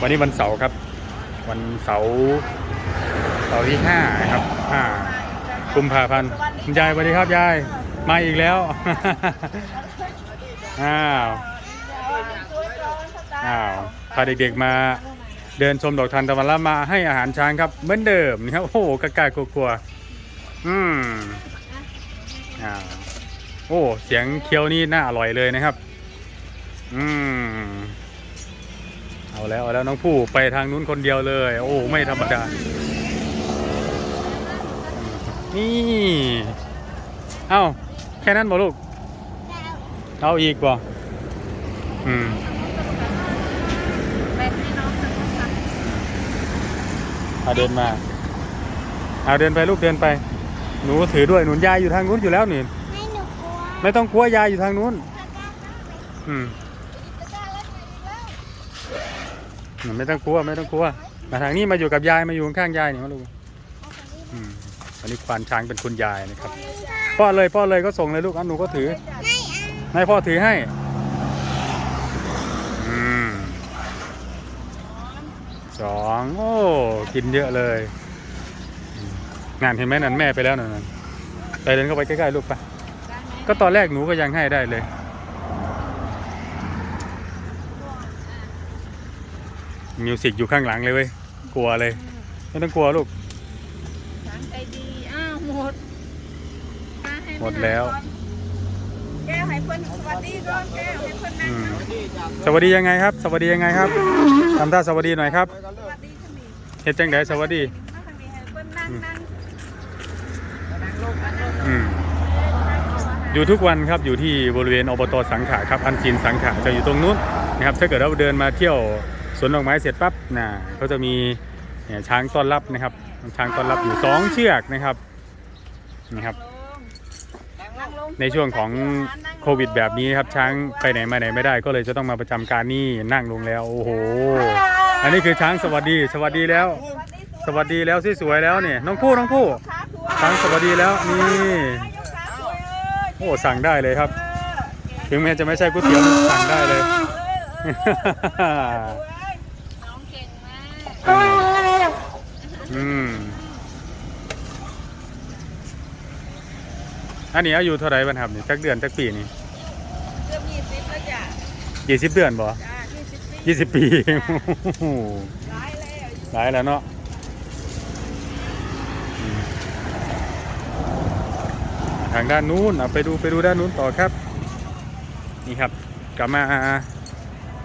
วันนี้วันเสาร์ครับ วันเสาร์เสาร์ที่ห้าครับห้ากุมภาพันธ์คุณยายสวัสดีครับยายมาอีกแล้ว อ้าวอ้าวพาเด็กๆมาเดินชมดอกทานตะวันแล้วมาให้อาหารช้างครับ เหมือนเดิมนะครับโอ้โหกล้ากลัวๆอืมอ้าวโอ้ เสียงเคี้ยวนี่น่าอร่อยเลยนะครับ อืม เอาแล้วเอาแล้วน้องผู้ไปทางนู้นคนเดียวเลย โอ้ไม่ธรรมดา นี่เอ้าแค่นั้นบ่ลูกเอาอีกบ่อืมไปให้น้องทำค่ะเอาเดินมา เอาเดินไปลูกเดินไป หนูถือด้วยหนุนยายอยู่ทางนู้นอยู่แล้วนี่ให้หนูกลัวไม่ต้องกลัวยายอยู่ทางนู้น อืม ไม่ต้องกลัวไม่ต้องกลัวมาทางนี้มาอยู่กับยายมาอยู่ข้างยายนี่มาลูกอันนี้ควานช้างเป็นคุณยายนะครับพ่อเลยพ่อเลยก็ส่งเลยลูกอันหนูก็ถือให้พ่อถือให้สองโอ้กินเยอะเลย งานเห็นไหมนั่นแม่ไปแล้วนั่นไปเดินเข้าไปใกล้ๆลูกไปได้ไหมก็ตอนแรกหนูก็ยังให้ได้เลย มิวสิกอยู่ข้างหลังเลยเว้ย กลัวเลย ไม่ต้องกลัวลูกช้างใจดีอ้าวหมดมาให้หมดแล้ว แก้วให้เพื่อนสวัสดีก่อนแก้วให้เพื่อนนั่งอืมนะสวัสดียังไงครับ สวัสดียังไงครับทำท่าสวัสดีหน่อยครับสวัสดีขมิ้นเฮ็ดจังไดสวัสดี นั่งขมิ้นให้เพื่อนนั่งนั่งอืม อยู่ทุกวันครับอยู่ที่บริเวณอบตสังขะครับอันจีนสังขะจะอยู่ตรงนู้นนะครับถ้าเกิดเราเดินมาเที่ยว สวนดอกไม้เสร็จปั๊บนะเขาจะมีช้างต้อนรับนะครับ ช้างต้อนรับอยู่สองเชือกนะครับนะครับ ในช่วงของโควิดแบบนี้ครับช้างไปไหนมาไหนไม่ได้ ก็เลยจะต้องมาประจำการนี่นั่งลงแล้วโอ้โห อันนี้คือช้างสวัสดี สวัสดีแล้ว สวัสดีแล้วสวยๆแล้วเนี่ยน้องผู้น้องผู้ช้างสวัสดีแล้วนี่โอ้สั่งได้เลยครับ ถึงแม้จะไม่ใช่ก๋วยเตี๋ยวสั่งได้เลย น้องเก่งมาก อืมอันนี้อายุเท่าไหร่บ้างครับนี่จักเดือนจักปีนี่เกือบยี่สิบแล้วจ้ะกี่สิบเดือนบ่จ้ายี่สิบปียี่สิบปีโอ้โหร้ายแล้วหลายแล้วเนาะอืมทางด้านนู้นเอาไปดูไปดูด้านนู้นต่อครับ นี่ครับกลับมา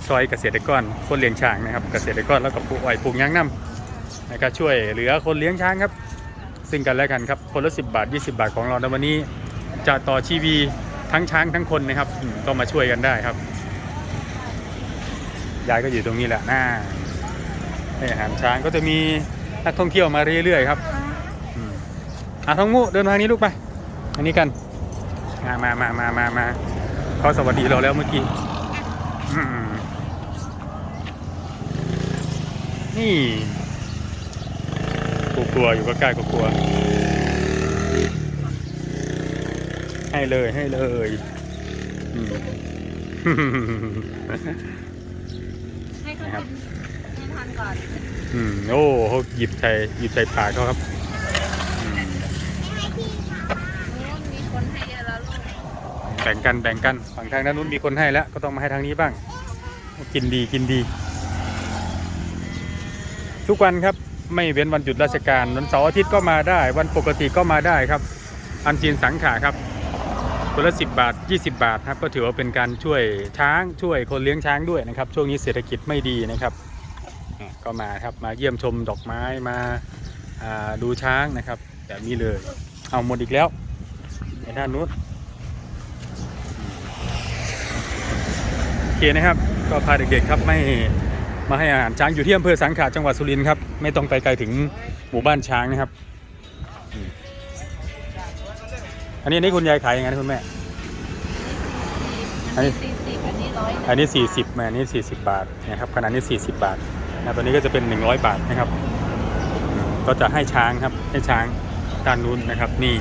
ซอยเกษตรกรคนเลี้ยงช้างนะครับ เกษตรกรแล้วก็ปลูกอ้อยปลูกยางน้ำ นะครับช่วยเหลือคนเลี้ยงช้างครับ ซึ่งกันและกันครับคนละ10 บาท 20 บาทของเราในวันนี้ จะต่อชีวีทั้งช้างทั้งคนนะครับก็มาช่วยกันได้ครับยายก็อยู่ตรงนี้แหละหน้าให้อาหารช้างก็จะมีนักท่องเที่ยวมาเรื่อยๆครับอืมอะท้องงูเดินทางนี้ลูกไป อันนี้กัน มามามามามามาเขาสวัสดีเราแล้วเมื่อกี้นี่ กลัวๆอยู่ก็ใกล้ๆกลัวๆให้เลยให้เลยอืมให้เขานะครับกินให้ทานก่อน อืมโอ้เขาหยิบใส่หยิบใส่ปากเขาครับอืมนู้นมีคนให้เยอะแล้วลูกแบ่งกันแบ่งกันฝั่งทางด้านนู้นมีคนให้แล้ว ก็ต้องมาให้ทางนี้บ้าง กินดีกินดี ทุกวันครับ ไม่เว้นวันหยุดราชการวันเสาร์อาทิตย์ก็มาได้ วันปกติก็มาได้ครับ อันจีนสังขาครับคนละสิบาท 20 บาทครับก็ถือว่าเป็นการช่วยช้างช่วยคนเลี้ยงช้างด้วยนะครับ ช่วงนี้เศรษฐกิจไม่ดีนะครับก็มาครับมาเยี่ยมชมดอกไม้มาอ่าดูช้างนะครับแบบนี้เลยเอาหมดอีกแล้วในด้านนู้นโอเคนะครับ ก็พาเด็กๆครับไม่ มาให้อาหารช้างอยู่ที่อำเภอสังขะจังหวัดสุรินทร์ครับ ไม่ต้องไปไกลถึงหมู่บ้านช้างนะครับอืมอันนี้อันนี้คุณยายขายยังไงนะคุณแม่ อันนี้สี่สิบอันนี้ร้อยอันนี้40มาอันนี้40บาทนะครับขนาดนี้40บาทนะตัวนี้ก็จะเป็น100บาทนะครับอืมก็จะให้ช้างครับให้ช้างด้านนู้นนะครับนี่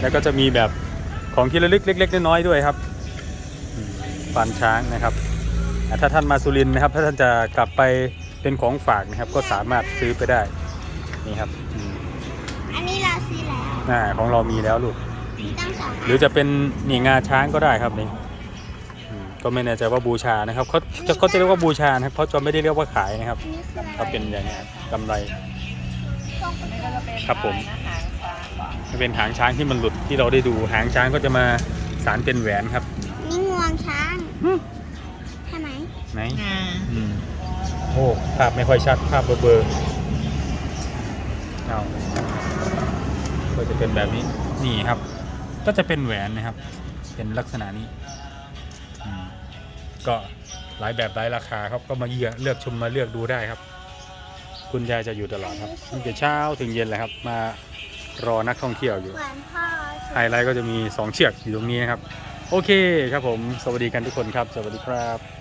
แล้วก็จะมีแบบของที่ระลึกเล็กๆน้อยๆด้วยครับอืมฟันช้างนะครับอะ ถ้าท่านมาสุรินทร์นะครับ ถ้าท่านจะกลับไปเป็นของฝากนะครับ ก็สามารถซื้อไปได้นี่ครับอืมอันนี้เราซื้อแล้วอ่าของเรามีแล้วลูกมีตั้งสองหรือจะเป็นนี่งาช้างก็ได้ครับนี่อืมก็ไม่แน่ใจว่าบูชานะครับเขาจะเขาจะเรียกว่าบูชานะครับเขาจะไม่ได้เรียกว่าขายนะครับอันนี้คืออะไรเขาเป็นอย่างนี้ยกำไรตรงอันนี้ก็จะเป็นครับผมลายนะหางช้างบอกมันเป็นหางช้างที่มันหลุดที่เราได้ดูหางช้างก็จะมาสารเป็นแหวนครับนี่งวงช้างใช่ ไหมไหนงาอืมโอ้ภาพไม่ค่อยชัดภาพเบลอเบลอเอาก็จะเป็นแบบนี้นี่ครับ ก็จะเป็นแหวนนะครับ เป็นลักษณะนี้อืมก็หลายแบบหลายราคาครับก็มาเลือกเลือกชมมาเลือกดูได้ครับ คุณยายจะอยู่ตลอดครับตั้งแต่เช้าถึงเย็นเลยครับ มารอนักท่องเที่ยวอยู่ เหมือนพ่อไฮไลท์ก็จะมี 2 เชือกอยู่ตรงนี้นะครับ โอเคครับผม สวัสดีกันทุกคนครับ สวัสดีครับ